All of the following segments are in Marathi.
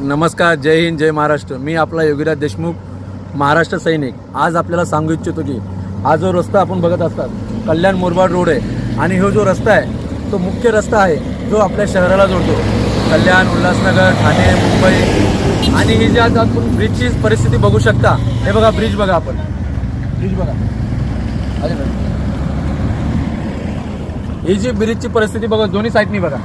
नमस्कार जय हिंद जय महाराष्ट्र. मी आपला योगीराज देशमुख महाराष्ट्र सैनिक. आज आपल्याला सांगू इच्छितो की हा जो रस्ता आपण बघत असतात कल्याण मुरबाड रोड आहे आणि हा जो रस्ता आहे तो मुख्य रस्ता आहे जो आपल्या शहराला जोडतो. कल्याण उल्हासनगर ठाणे मुंबई आणि ही जी आज आपण ब्रिजची परिस्थिती बघू शकता हे बघा ब्रिज बघा आपण. ब्रिज बघा. अरे ही जी ब्रिजची परिस्थिती बघा दोन्ही साईडनी बघा.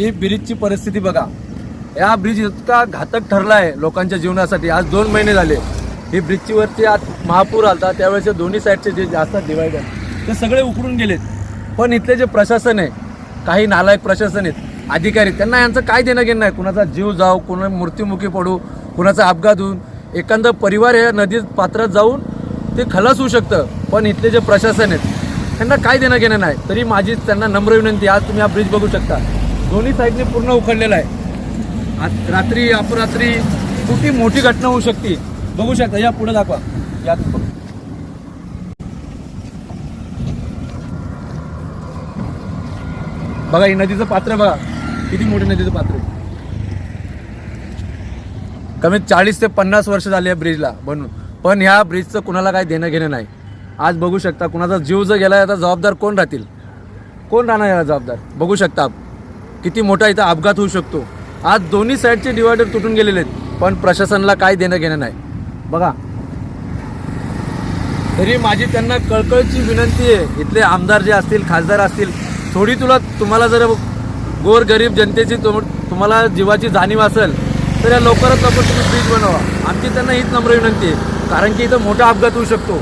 ही ब्रिजची परिस्थिती बघा. या ब्रिज इतका घातक ठरला आहे लोकांच्या जीवनासाठी. आज दोन महिने झाले. ही ब्रिजची वरती आज महापूर आलता. त्यावेळेच्या दोन्ही साईडचे जे जास्त डिवायडर ते सगळे उकडून गेलेत. पण इथले जे प्रशासन आहे काही नालायक प्रशासन आहेत अधिकारी त्यांना यांचं काय देणं घेणं आहे कुणाचा जीव जाऊ कुणा मृत्युमुखी पडू कुणाचा अपघात होऊन एखादा परिवार या नदीत पात्रात जाऊन ते खलास होऊ शकतं. पण इथले जे प्रशासन आहेत त्यांना काय देणं घेणं नाही. तरी माझी त्यांना नम्र विनंती आज तुम्ही हा ब्रिज बघू शकता. दोन्ही साईडने पूर्ण उखडलेला आहे. आज रात्री अपरात्री कुठली मोठी घटना होऊ शकते बघू शकता. या पुढे दाखवा. या बघा ही नदीचं पात्र बघा. किती मोठे नदीचं पात्र आहे. कमीत चाळीस ते पन्नास वर्ष झाली या ब्रिजला बनून. पण ह्या ब्रिजचं कुणाला काय देणं घेणं नाही. आज बघू शकता कुणाचा जीव जर गेला आता जबाबदार कोण राहतील? कोण राहणार याला जबाबदार? बघू शकता किती मोठा इथं अपघात होऊ शकतो. आज दोन्ही साईडचे डिवायडर तुटून गेलेले आहेत पण प्रशासनाला काय देणं घेणं नाही. बघा. तरी माझी त्यांना कळकळची विनंती आहे इथले आमदार जे असतील खासदार असतील थोडी तुला तुम्हाला जर गोर गरीब जनतेची तुम तुम्हाला जीवाची जाणीव असेल तर या लवकरात लवकर तुम्ही ब्रिज बनवा. आमची त्यांना हीच नम्र विनंती आहे कारण की इथं मोठा अपघात होऊ शकतो.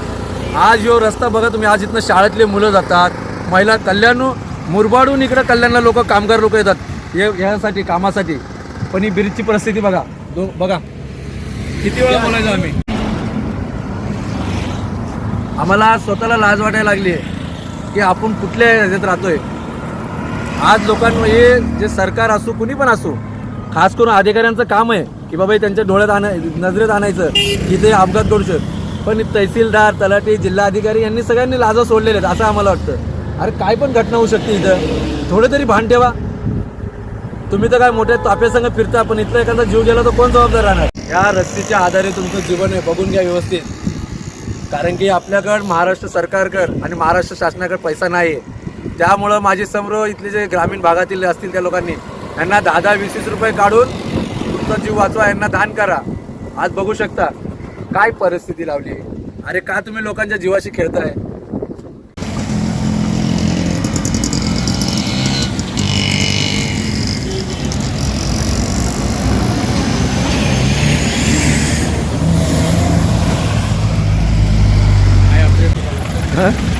आज यो रस्ता बघा तुम्ही आज इथनं शाळेतले मुलं जातात महिला कल्याण मुरबाडून इकडं कल्याणला लोक कामगार लोक येतात. हे कामासाठी. पण ही ब्रिजची परिस्थिती बघा. दो बघा. किती वेळा बोलायचो आम्ही? आम्हाला स्वतःला लाज वाटायला लागली आहे की आपण कुठल्या ह्याच्यात राहतोय. आज लोकांमध्ये जे सरकार असो कुणी पण असो खास करून अधिकाऱ्यांचं काम आहे की बाबा हे त्यांच्या डोळ्यात आणाय नजरेत आणायचं की ते अपघात घडू शकत. पण तहसीलदार तलाठी जिल्हाधिकारी यांनी सगळ्यांनी लाजा सोडलेले आहेत असं आम्हाला वाटतं. अरे काय पण घटना होऊ शकते इथं. थोडं तरी भान ठेवा. तुम्ही तर काय मोठ्या ताप्यासंग फिरता पण इथला एखादा जीव गेला तर कोण जबाबदार राहणार? या रस्त्याच्या आधारे तुमचं जीवन आहे बघून घ्या व्यवस्थित. कारण की आपल्याकडं महाराष्ट्र सरकारकडं आणि महाराष्ट्र शासनाकडे पैसा नाही आहे त्यामुळं माझे समोर इथले जे ग्रामीण भागातील असतील त्या लोकांनी यांना दहा दहा वीस वीस रुपये काढून तुमचा जीव वाचवा यांना दान करा. आज बघू शकता काय परिस्थिती लावली आहे. अरे का तुम्ही लोकांच्या जीवाशी खेळताय? हं?